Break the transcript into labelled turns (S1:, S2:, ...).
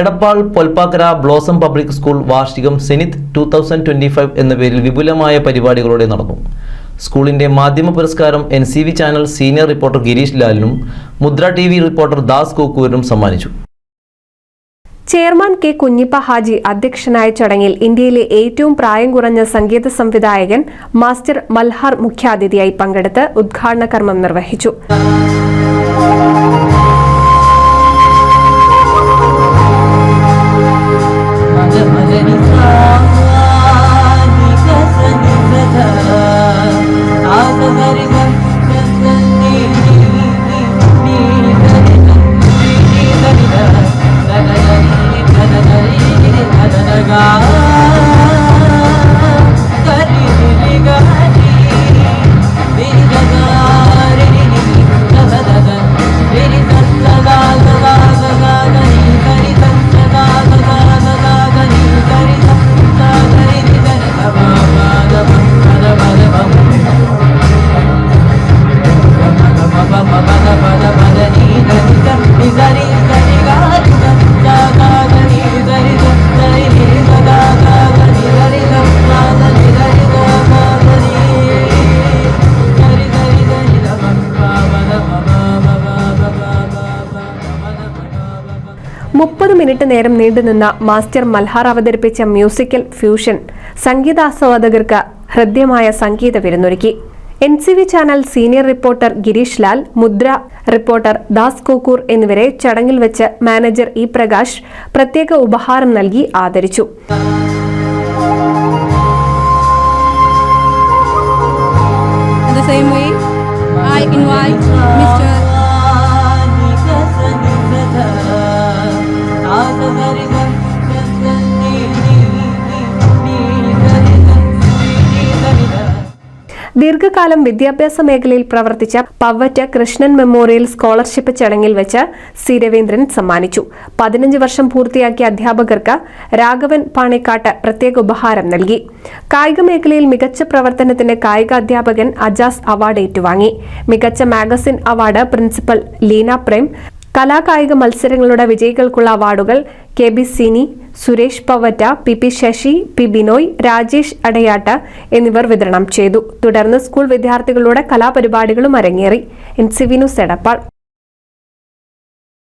S1: Edappal Polpakkara blossom public school വാർഷികം zenith two thousand twenty five എന്ന പേരിൽ വിപുലമായ പരിപാടികളോടെ നടന്നു. സ്കൂളിന്റെ മാധ്യമ പുരസ്കാരം N C V channel senior reporter Girish ലാലിനും Mudra T V reporter Das കോക്കൂരിനും സമ്മാനിച്ചു.
S2: ചെയർമാൻ കെ കുഞ്ഞിപ്പ ഹാജി അധ്യക്ഷനായ ചടങ്ങിൽ ഇന്ത്യയിലെ ഏറ്റവും പ്രായം കുറഞ്ഞ സംഗീത സംവിധായകൻ മാസ്റ്റർ മൽഹാർ മുഖ്യാതിഥിയായി പങ്കെടുത്ത് ഉദ്ഘാടന കർമ്മം നിർവഹിച്ചു. മുപ്പത് മിനിറ്റ് നേരം നീണ്ടുനിന്ന മാസ്റ്റർ മൽഹാർ അവതരിപ്പിച്ച മ്യൂസിക്കൽ ഫ്യൂഷൻ സംഗീതാസ്വാദകർക്ക് ഹൃദ്യമായ സംഗീത വിരുന്നൊരുക്കി. N C V channel senior reporter Girish Lal Mudra reporter Das Kokkur എന്നിവരെ ചടങ്ങിൽ വെച്ച് മാനേജർ ഇ പ്രകാശ് പ്രത്യേക ഉപഹാരം നൽകി ആദരിച്ചു. ദീർഘകാലം വിദ്യാഭ്യാസ മേഖലയിൽ പ്രവർത്തിച്ച പവറ്റ കൃഷ്ണൻ മെമ്മോറിയൽ സ്കോളർഷിപ്പ് ചടങ്ങിൽ വെച്ച് സി രവീന്ദ്രൻ സമ്മാനിച്ചു. പതിനഞ്ച് വർഷം പൂർത്തിയാക്കിയ അധ്യാപകർക്ക് രാഘവൻ പാണിക്കാട്ട് പ്രത്യേക ഉപഹാരം നൽകി. കായിക മേഖലയിൽ മികച്ച പ്രവർത്തനത്തിന് കായിക അധ്യാപകൻ അജാസ് അവാർഡ് ഏറ്റുവാങ്ങി. മികച്ച magazine award principal Leena Prem. കലാകായിക മത്സരങ്ങളുടെ വിജയികൾക്കുള്ള അവാർഡുകൾ K B Cini Suresh Pavatta P P Sasi P Binoy Rajesh Adayatta എന്നിവർ വിതരണം ചെയ്തു. തുടർന്ന് സ്കൂൾ വിദ്യാർത്ഥികളുടെ കലാപരിപാടികളും അരങ്ങേറി. N C Vinu news Edappal.